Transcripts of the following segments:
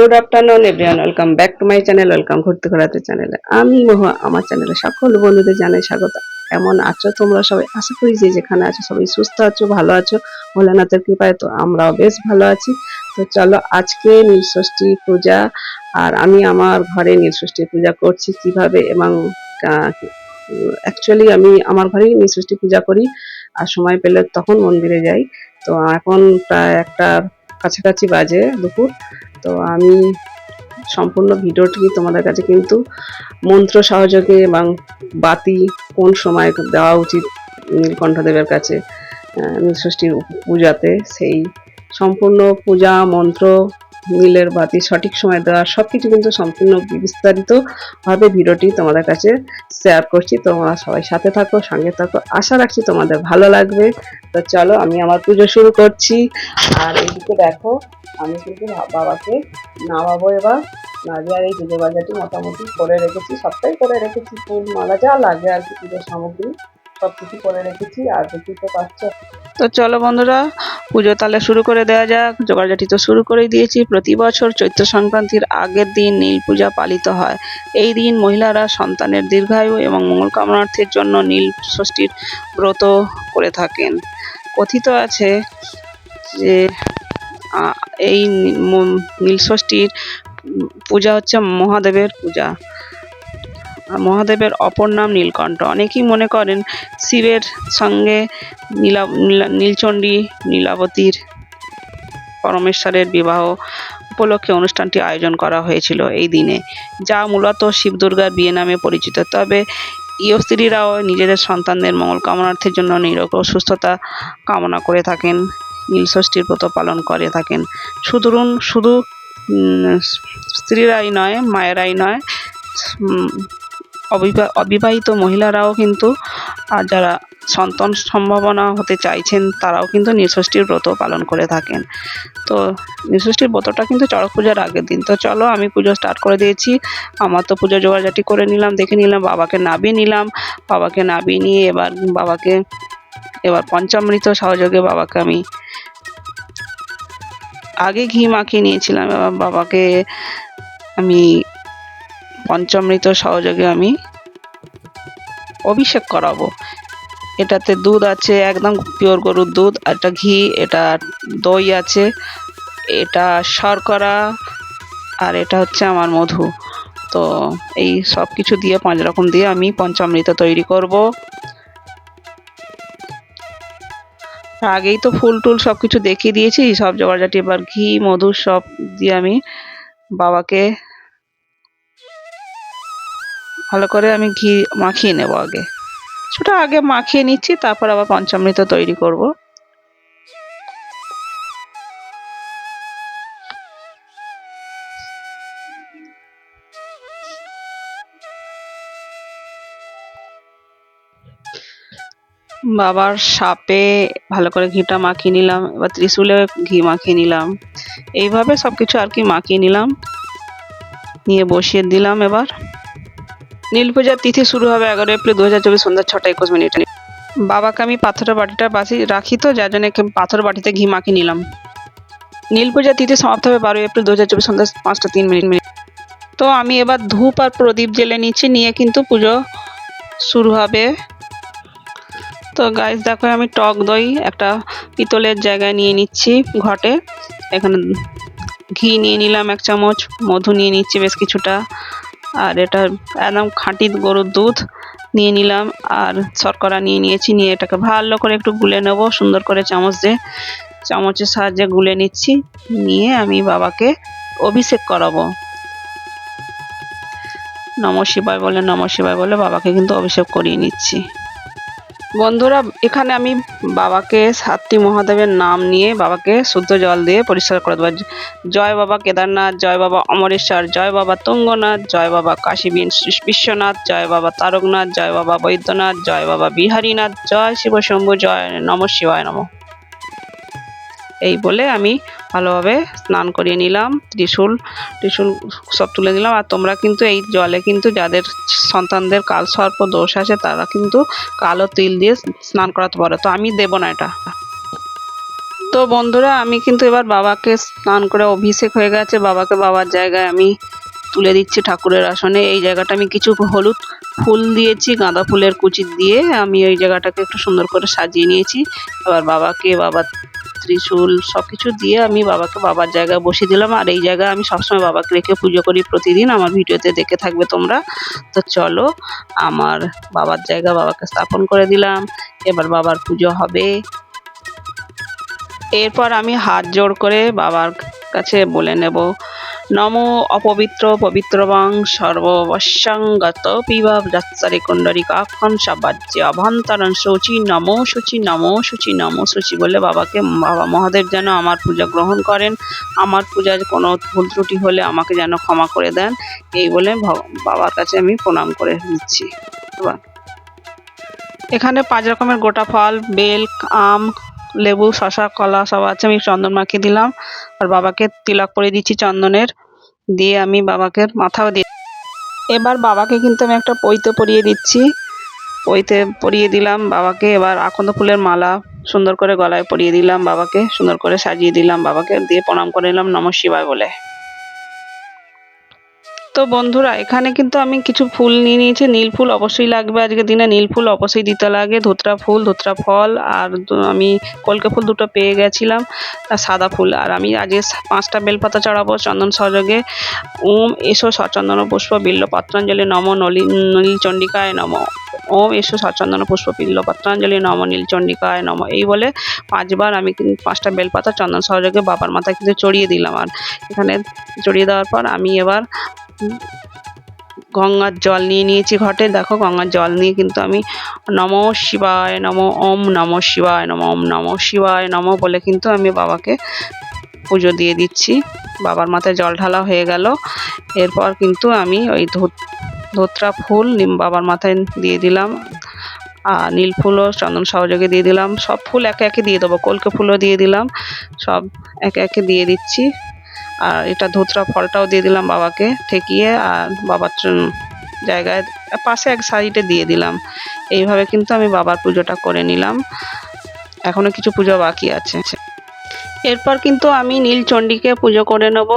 Good afternoon everyone welcome back to my channel welcome ঘুরতে ঘোরাতে চ্যানেলে আমি মহুয়া, আমার চ্যানেলে সকল বন্ধুদের জানাই স্বাগত। কেমন আছো তোমরা সবাই? আশা করি যে যেখানে আছো সবাই সুস্থ আছো, ভালো আছো। ভোলেনাথের কৃপায় তো আমরাও বেশ ভালো আছি। তো চলো আজকে নীলষষ্ঠী পূজা, আর আমি আমার ঘরে নীলষষ্ঠী পূজা করছি কীভাবে এবং অ্যাকচুয়ালি আমি আমার ঘরেই নীলষষ্ঠী পূজা করি, আর সময় পেলে তখন মন্দিরে যাই। তো এখন প্রায় একটা কাছাকাছি বাজে দুপুর। তো আমি সম্পূর্ণ ভিডিওটি তোমাদের কাছে কিন্তু মন্ত্র সহযোগে এবং বাতি কোন সময় দেওয়া উচিত নীলকণ্ঠদেবের কাছে নীল নীলষষ্ঠীর পূজাতে সেই সম্পূর্ণ পূজা, মন্ত্র নীলের বাতি সঠিক সময় দেওয়া সব কিছু কিন্তু সম্পূর্ণ বিস্তারিত ভাবে ভিডিওটি তোমাদের কাছে শেয়ার করছি। তোমরা সবাই সাথে থাকো, সঙ্গে থাকো। আশা রাখছি তোমাদের ভালো লাগবে। তো চলো আমি আমার পুজো শুরু করছি। আর এইদিকে দেখো, আমি কিন্তু বাবাকে নামাবো এবার। নাজিয়ার এই পুজো বাজারটি মোটামুটি করে রেখেছি, সবটাই করে রেখেছি, ফুল, মালা যা লাগে আর কি পুজোর সামগ্রী। সব কিছু করে রেখেছি, আর দেখতে পাচ্ছ। তো চলো বন্ধুরা, পুজো তাহলে শুরু করে দেওয়া যাক। জোগাড়জাটি তো শুরু করেই দিয়েছি। প্রতি বছর চৈত্র সংক্রান্তির আগের দিন নীল পূজা পালিত হয়। এই দিন মহিলারা সন্তানের দীর্ঘায়ু এবং মঙ্গল কামনার্থের জন্য নীল ষষ্ঠীর ব্রত করে থাকেন। কথিত আছে যে এই নি- ম- নীলষষ্ঠীর পূজা হচ্ছে মহাদেবের পূজা। মহাদেবের অপর নাম নীলকণ্ঠ। অনেকেই মনে করেন শিবের সঙ্গে নীলা নীলা- নীলচণ্ডী, নীলাবতীর পরমেশ্বরের বিবাহ উপলক্ষে অনুষ্ঠানটি আয়োজন করা হয়েছিল এই দিনে, যা মূলত শিব দুর্গার বিয়ে নামে পরিচিত। তবে ইয় স্ত্রীরাও নিজেদের সন্তানদের মঙ্গল কামনার্থের জন্য নিরোগ সুস্থতা কামনা করে থাকেন, নীলষষ্ঠীর ব্রত পালন করে থাকেন। শুধু শুধু স্ত্রীরাই নয়, মায়েরাই নয় অবিবাহিত মহিলারাও কিন্তু, আর যারা সন্তান সম্ভাবনা হতে চাইছেন, তারাও কিন্তু নীলষষ্ঠীর ব্রত পালন করে থাকেন। তো নীলষষ্ঠীর ব্রতটা কিন্তু চড়ক পূজার আগের দিন। তো চলো, আমি পুজো স্টার্ট করে দিয়েছি। আমার তো পুজো জোগাড়জাটি করে নিলাম, দেখে নিলাম, বাবাকে নাবিয়ে নিলাম। বাবাকে নাবিয়ে নিয়ে এবার বাবাকে, এবার পঞ্চামৃত সহযোগে বাবাকে আমি আগে ঘি মাখিয়ে নিয়েছিলাম। এবার বাবাকে আমি পঞ্চামৃত সহযোগে আমি অভিষেক করাবো। এটাতে দুধ আছে, একদম পিওর গরুর দুধ এটা ঘি, এটা দই আছে, এটা শর্করা, আর এটা হচ্ছে আমার মধু। তো এই সব কিছু দিয়ে, পাঁচ রকম দিয়ে আমি পঞ্চামৃত তৈরি করব। আগেই তো ফুল টুল সব কিছু দেখিয়ে দিয়েছি, সব জোগাড়জাটি এবার ঘি, মধু সব দিয়ে আমি বাবাকে ভালো করে আমি ঘি মাখিয়ে নেব আগে। সেটা আগে মাখিয়ে নিচ্ছি, তারপর আবার পঞ্চামৃত তৈরি করব। বাবার সাপে ভালো করে ঘিটা মাখিয়ে নিলাম, এবার ত্রিশুলে ঘি মাখিয়ে নিলাম। এইভাবে সব কিছু আর কি মাখিয়ে নিলাম, নিয়ে বসিয়ে দিলাম এবার। নীল পূজার তিথি শুরু হবে এগারো এপ্রিল দু হাজার চব্বিশ সন্ধ্যা ছটা একুশ মিনিটে। বাবাকে আমি পাথরের বাটিটা বাসি রাখি তো, যার জন্য পাথরের বাটিতে ঘি মাখিয়ে নিলাম। নীল পূজার তিথি সমাপ্ত হবে বারোই এপ্রিল দু হাজার চব্বিশ সন্ধ্যা পাঁচটা তিন মিনিট মিনিট। তো আমি এবার ধূপ আর প্রদীপ জেলে নিচ্ছি, নিয়ে কিন্তু পুজো শুরু হবে। তো গাইস দেখো আমি টক দই একটা পিতলের জায়গায় নিয়ে নিচ্ছি ঘটে। এখানে ঘি নিয়ে নিলাম এক চামচ, মধু নিয়ে নিচ্ছি বেশ কিছুটা। আর এটা একদম খাঁটি গরুর দুধ নিয়ে নিলাম, আর শর্করা নিয়ে নিয়েছি, নিয়ে এটাকে ভালো করে একটু গুলে নেব, সুন্দর করে চামচ দিয়ে, চামচের সাহায্যে গুলে নিচ্ছি, নিয়ে আমি বাবাকে অভিষেক করাবো। নম শিবায় বলে, নম শিবায় বলে বাবাকে কিন্তু অভিষেক করিয়ে নিচ্ছি। বন্ধুরা, এখানে আমি বাবাকে সাতটি মহাদেবের নাম নিয়ে বাবাকে শুদ্ধ জল দিয়ে পরিষ্কার করে দেবো। জয় বাবা কেদারনাথ, জয় বাবা অমরেশ্বর, জয় বাবা তুঙ্গনাথ, জয় বাবা কাশী বিশ্বনাথ, জয় বাবা তারকনাথ, জয় বাবা বৈদ্যনাথ, জয় বাবা বিহারীনাথ, জয় শিব শম্ভু, জয় নম শিবায় নম। এই বলে আমি ভালোভাবে স্নান করিয়ে নিলাম, ত্রিশূল ত্রিশূল সব তুলে নিলাম। আর তোমরা কিন্তু এই জলে কিন্তু যাদের সন্তানদের কাল সর্প দোষ আছে, তারা কিন্তু কালো তিল দিয়ে স্নান করাতে পারো। তো আমি দেবো না এটা। তো বন্ধুরা, আমি কিন্তু এবার বাবাকে স্নান করে অভিষেক হয়ে গেছে। বাবাকে বাবার জায়গায় আমি তুলে দিচ্ছি ঠাকুরের আসনে। এই জায়গাটা আমি কিছু হলুদ ফুল দিয়েছি, গাঁদা ফুলের কুচি দিয়ে আমি ওই জায়গাটাকে একটু সুন্দর করে সাজিয়ে নিয়েছি। এবার বাবাকে, বাবার ত্রিশূল সব কিছু দিয়ে আমি বাবাকে বাবার জায়গায় বসিয়ে দিলাম। আর এই জায়গায় আমি সবসময় বাবাকে রেখে পুজো করি প্রতিদিন। আমার ভিডিওতে দেখে থাকবে তোমরা। তো চলো, আমার বাবার জায়গা বাবাকে স্থাপন করে দিলাম। এবার বাবার পুজো হবে। এরপর আমি হাত জোড় করে বাবার কাছে বলে নেব। নম অপবিত্র পবিত্রবাং সর্ববশ্যঙ্গত পিবা যাত্সারে কুণ্ডরিকাক্ষণ সাবাজ্য অভ্যন্তরণ শুচি নমো শুচি নমো শুচি নমো শুচি বলে বাবাকে, বাবা মহাদেব যেন আমার পূজা গ্রহণ করেন, আমার পূজার কোনো ভুল ত্রুটি হলে আমাকে যেন ক্ষমা করে দেন, এই বলে বাবার কাছে আমি প্রণাম করে নিচ্ছি। এখানে পাঁচ রকমের গোটা ফল, বেল, আম লেবু, শশা, কলা সব আছে, আমি চন্দন মাখিয়ে দিলাম। আর বাবাকে তিলক পরিয়ে দিচ্ছি চন্দনের। দিয়ে আমি বাবাকে মাথাও দিয়ে এবার বাবাকে কিন্তু আমি একটা পৈতে পরিয়ে দিচ্ছি। পৈতে পরিয়ে দিলাম বাবাকে, এবার আকন্দ ফুলের মালা সুন্দর করে গলায় পরিয়ে দিলাম বাবাকে, সুন্দর করে সাজিয়ে দিলাম বাবাকে, দিয়ে প্রণাম করে নিলাম নম শিবায় বলে। তো বন্ধুরা, এখানে কিন্তু আমি কিছু ফুল নিয়ে নিয়েছি। নীল ফুল অবশ্যই লাগবে আজকের দিনে। নীল ফুল অবশ্যই দিতে লাগে। ধোত্রা ফুল, ধোত্রা ফল, আর আমি কলকে ফুল দুটো পেয়ে গেছিলাম, আর সাদা ফুল। আর আমি আজকে পাঁচটা বেলপাতা চড়াবো চন্দন সহযোগে ওম এসো সচন্দন পুষ্প বিল্ল পত্রাঞ্জলি নম নলি নীল চণ্ডিকায় নম। ওম এসো সচন্দন পুষ্প বিল্ল পত্রাঞ্জলি নম নীল চণ্ডিকায় নম। এই বলে পাঁচবার আমি পাঁচটা বেলপাতা চন্দন সহযোগে বাবার মাথায় কিন্তু চড়িয়ে দিলাম। আর এখানে চড়িয়ে দেওয়ার পর আমি এবার গঙ্গার জল নিয়ে নিয়েছি ঘটে। দেখো গঙ্গার জল নিয়ে কিন্তু আমি নম শিবায় নম ওম নম শিবায় নম ওম নম শিবায় নম বলে কিন্তু আমি বাবাকে পুজো দিয়ে দিচ্ছি। বাবার মাথায় জল ঢালা হয়ে গেল। এরপর কিন্তু আমি ওই ধূত- ধোত্রা ফুল নিম বাবার মাথায় দিয়ে দিলাম। আর নীল ফুলও চন্দন সহযোগে দিয়ে দিলাম। সব ফুল একে একে দিয়ে দেবো। কলকে ফুলও দিয়ে দিলাম। সব একে একে দিয়ে দিচ্ছি। আর এটা ধুতরা ফলটাও দিয়ে দিলাম বাবাকে ঠেকিয়ে আর বাবার জায়গায় পাশে এক সাইডে দিয়ে দিলাম। এইভাবে কিন্তু আমি বাবার পুজোটা করে নিলাম। এখনও কিছু পুজো বাকি আছে। এরপর কিন্তু আমি নীলচণ্ডীকে পুজো করে নেব।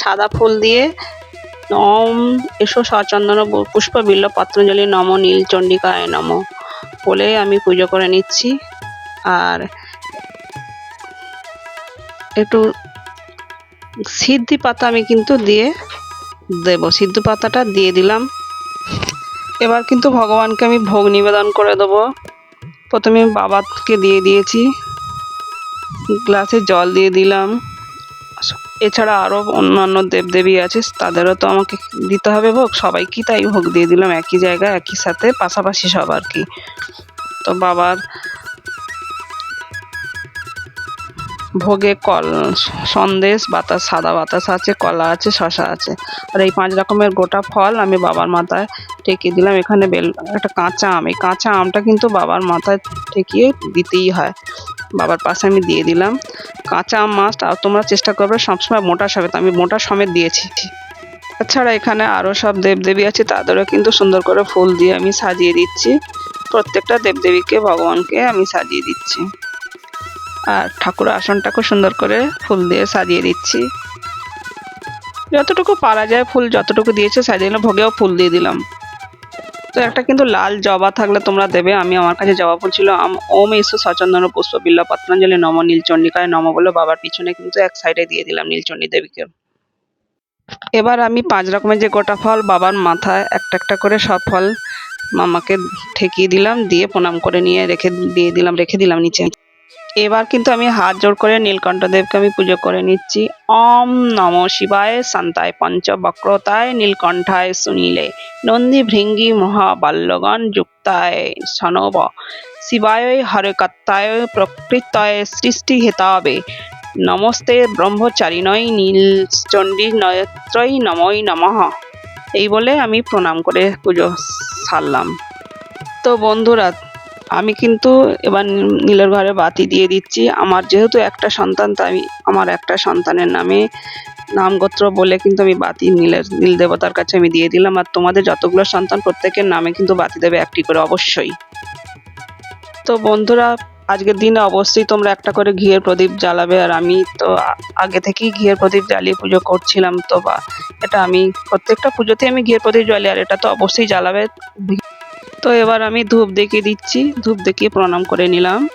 সাদা ফুল দিয়ে ওম এসো সচন্দন পুষ্প বিল্ল পত্রঞ্জলি নম নীলচণ্ডিকায় নম বলে আমি পুজো করে নিচ্ছি। আর একটু সিদ্ধি পাতা আমি কিন্তু দিয়ে দেব। সিদ্ধ পাতাটা দিয়ে দিলাম। এবার কিন্তু ভগবানকে আমি ভোগ নিবেদন করে দেবো। প্রথমে বাবাকে দিয়ে দিয়েছি। গ্লাসে জল দিয়ে দিলাম। এছাড়া আরও অন্যান্য দেবদেবী আছে, তাদেরও তো আমাকে দিতে হবে ভোগ। সবাই কি তাই ভোগ দিয়ে দিলাম। একই জায়গায়, একই সাথে, পাশাপাশি সব আর কি। তো বাবার ভোগে কল, সন্দেশ, বাতাস, সাদা বাতাস আছে, কলা আছে, শশা আছে। আর এই পাঁচ রকমের গোটা ফল আমি বাবার মাথায় ঠেকিয়ে দিলাম। এখানে বেল, একটা কাঁচা আম। এই কাঁচা আমটা কিন্তু বাবার মাথায় ঠেকিয়ে দিতেই হয়। বাবার পাশে আমি দিয়ে দিলাম। কাঁচা আম আর তোমরা চেষ্টা করবে সবসময় মোটা সমেত। আমি মোটা সমেত দিয়েছি। তাছাড়া এখানে আরও সব দেবদেবী আছে, তাদেরও কিন্তু সুন্দর করে ফুল দিয়ে আমি সাজিয়ে দিচ্ছি। প্রত্যেকটা দেবদেবীকে, ভগবানকে আমি সাজিয়ে দিচ্ছি। আর ঠাকুর আসনটাকে সুন্দর করে ফুল দিয়ে সাজিয়ে দিচ্ছি। যতটুকু পারা যায় ফুল যতটুকু দিয়েছে সাজিয়ে দিলাম ভোগেও ফুল দিয়ে দিলাম। তো একটা কিন্তু লাল জবা থাকলে তোমরা দেবে, আমি আমার কাছে জবা ফুল ছিল ওম এসো সচন্দন পুষ্প বিল্ল পত্রাঞ্জলি, নম নীলচণ্ডিকায় নম বলে বাবার পিছনে কিন্তু এক সাইডে দিয়ে দিলাম নীলচণ্ডী দেবীকে। এবার আমি পাঁচ রকমের যে গোটা ফল, বাবার মাথায় একটা একটা করে সব ফল মামাকে ঠেকিয়ে দিলাম, দিয়ে প্রণাম করে নিয়ে রেখে দিয়ে দিলাম, রেখে দিলাম নিচে। এবার কিন্তু আমি হাত জোড় করে নীলকণ্ঠ দেবকে আমি পুজো করে নিচ্ছি। ওম নম শিবায় শান্তায় পঞ্চবক্রতায় নীলকণ্ঠায় সুনীলে নন্দী ভৃঙ্গি মহাবাল্যগণ যুক্তায় সনব। শিবায় হরকত্তায় প্রকৃতায় সৃষ্টি হেতাবে নমস্তে ব্রহ্মচারিণয় নীলচণ্ডী নয়ত্রয় নমই নমঃ। এই বলে আমি প্রণাম করে পুজো সারলাম। তো বন্ধুরা আমি কিন্তু এবার নীলের ঘরে বাতি দিয়ে দিচ্ছি। আমার যেহেতু একটা সন্তান, তাই আমি আমার একটা সন্তানের নামে নাম গোত্র বলে কিন্তু আমি বাতি নীলের, নীল দেবতার কাছে আমি দিয়ে দিলাম। আর তোমাদের যতগুলো সন্তান প্রত্যেকের নামে কিন্তু বাতি দেবে একটি করে, অবশ্যই। তো বন্ধুরা, আজকের দিনে অবশ্যই তোমরা একটা করে ঘিয়ের প্রদীপ জ্বালাবে। আর আমি তো আগে থেকেই ঘিয়ের প্রদীপ জ্বালিয়ে পুজো করছিলাম, তো বা, এটা আমি প্রত্যেকটা পুজোতে আমি ঘিয়ের প্রদীপ জ্বালি, আর এটা তো অবশ্যই জ্বালাবে। তো এবার আমি ধূপ দেখিয়ে দিচ্ছি। ধূপ দেখিয়ে প্রণাম করে নিলাম।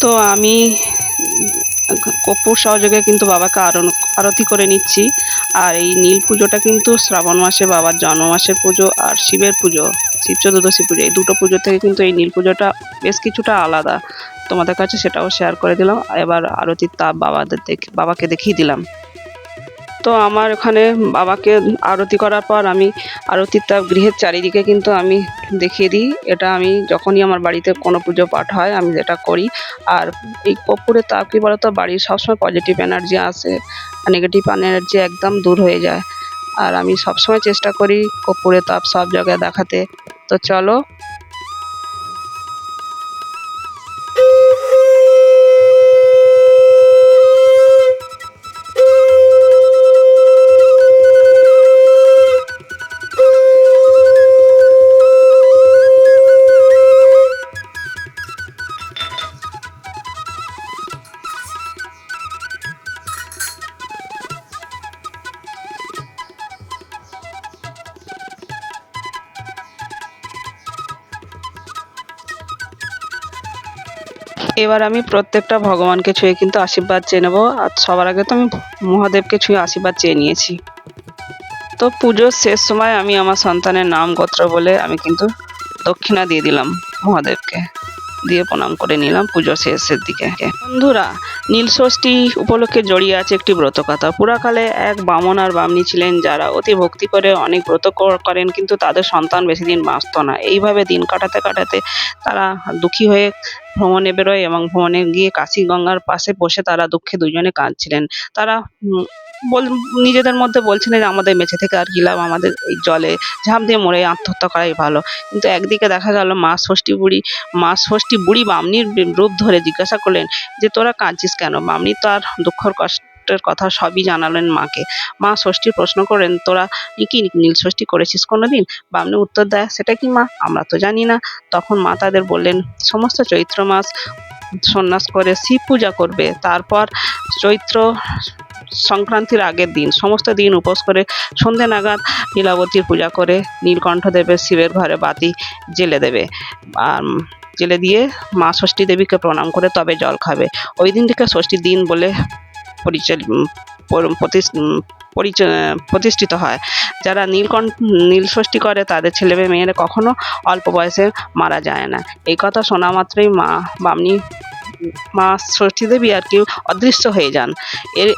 তো আমি কপুর সহযোগে কিন্তু বাবাকে আরন- আরতি করে নিচ্ছি। আর এই নীল পুজোটা কিন্তু শ্রাবণ মাসে বাবার জন্ম মাসের পুজো আর শিবের পুজো, শিব চতুর্দশী পুজো। এই দুটো পুজো থেকে কিন্তু এই নীল পুজোটা বেশ কিছুটা আলাদা। তোমাদের কাছে সেটাও শেয়ার করে দিলাম। এবার আরতির তাপ বাবাদের দেখ, বাবাকে দেখিয়ে দিলাম। তো আমার ওখানে বাবাকে আরতি করার পর আমি আরতির তাপ গৃহের চারিদিকে কিন্তু আমি দেখিয়ে দিই। এটা আমি যখনই আমার বাড়িতে কোনো পুজো পাঠ হয়, আমি এটা করি। আর এই কর্পূরের তাপ কি বলতো? বাড়ির সবসময় পজিটিভ এনার্জি আসে নেগেটিভ এনার্জি একদম দূর হয়ে যায়। আর আমি সবসময় চেষ্টা করি কর্পূরের তাপ সব জায়গায় দেখাতে। তো চলো এবার আমি প্রত্যেকটা ভগবানকে ছুঁয়ে কিন্তু আশীর্বাদ চেয়ে নেব। আর সবার আগে তো আমি মহাদেবকে ছুঁয়ে আশীর্বাদ চেয়ে নিয়েছি। তো পুজোর শেষ সময় আমি আমার সন্তানের নাম গোত্র বলে আমি কিন্তু দক্ষিণা দিয়ে দিলাম মহাদেবকে। দিয়ে প্রণাম করে নিলাম পুজো শেষের দিকে। বন্ধুরা নীলষষ্ঠী উপলক্ষে জড়িয়ে আছে একটি ব্রতকথা। পুরাকালে এক বামন আর বামনি ছিলেন যারা অতি ভক্তি করে অনেক ব্রত করেন, কিন্তু তাদের সন্তান বেশি দিন বাঁচত না। এইভাবে দিন কাটাতে কাটাতে তারা দুঃখী হয়ে ভ্রমণে বেরোয় এবং ভ্রমণে গিয়ে কাশী গঙ্গার পাশে বসে তারা দুঃখে দুজনে কাঁদছিলেন। তারা বল, নিজেদের মধ্যে বলছিলেন যে আমাদের বেঁচে থেকে আর কি লাভ আমাদের এই জলে, ঝাঁপ দিয়ে মরে আত্মহত্যা করাই ভালো। কিন্তু একদিকে দেখা গেল মা ষষ্ঠী বুড়ি, মা ষষ্ঠী বুড়ি বামনির রূপ ধরে জিজ্ঞাসা করলেন, যে তোরা কাঁদছিস কেন? বামনি তো আর দুঃখর কষ্টের কথা সবই জানালেন মাকে। মা ষষ্ঠীর প্রশ্ন করেন তোরা কি নীল ষষ্ঠী করেছিস কোনোদিন? বামনি উত্তর দেয়, সেটা কি মা? আমরা তো জানি না। তখন মা তাদের বললেন, সমস্ত চৈত্র মাস সন্ন্যাস করে শিব পূজা করবে। তারপর চৈত্র সংক্রান্তির আগের দিন, সমস্ত দিন উপোস করে সন্ধে নাগাদ নীলাবতীর পূজা করে নীলকণ্ঠ দেবের শিবের ঘরে বাতি জেলে দেবে। আর জেলে দিয়ে মা ষষ্ঠী দেবীকে প্রণাম করে তবে জল খাবে। ওই দিনটিকে ষষ্ঠীর দিন বলে পরিচাল প্রতিষ্ঠিত হয়। যারা নীলকণ্ঠ নীলষষ্ঠী করে, তাদের ছেলে মেয়েরা কখনো অল্প বয়সে মারা যায় না। এই কথা শোনা মাত্রই মা, বামনি, মা ষষ্ঠী দেবী আর কি অদৃশ্য হয়ে যান। এর,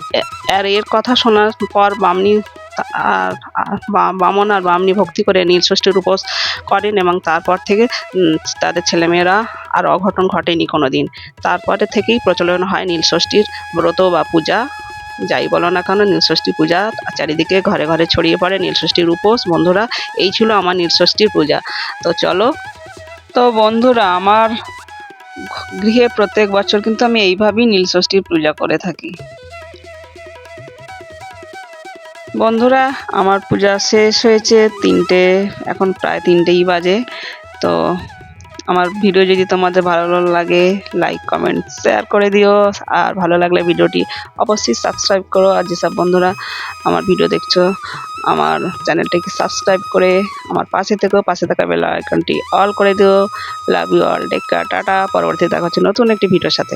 আর এর কথা শোনার পর বামনি আর বামন আর বামনি ভক্তি করে নীল ষষ্ঠীর উপোস করেন এবং তারপর থেকে তাদের ছেলেমেয়েরা আর অঘটন ঘটেনি কোনো দিন তারপরে থেকেই প্রচলন হয় নীল ষষ্ঠীর ব্রত বা পূজা। যাই বলো না কেন, নীলষষ্ঠী পূজা চারিদিকে ঘরে ঘরে ছড়িয়ে পড়ে নীলষষ্ঠীর উপোস বন্ধুরা, এই ছিল আমার নীলষষ্ঠীর পূজা। তো চলো, তো বন্ধুরা, আমার গৃহে প্রত্যেক বছর কিন্তু আমি এইভাবেই নীলষষ্ঠীর পূজা করে থাকি। বন্ধুরা, আমার পূজা শেষ হয়েছে তিনটে, এখন প্রায় তিনটেই বাজে। তো আমার ভিডিও যদি তোমাদের ভালো লাগে লাইক কমেন্ট শেয়ার করে দিও। আর ভালো লাগলে ভিডিওটি অবশ্যই সাবস্ক্রাইব করো। আর যেসব বন্ধুরা আমার ভিডিও দেখছ, আমার চ্যানেলটিকে সাবস্ক্রাইব করে আমার পাশে থেকেও পাশে থাকা বেলা আইকনটি অল করে দিও। Love you all take tata. পরবর্তী দেখা হচ্ছে নতুন একটি ভিডিওর সাথে।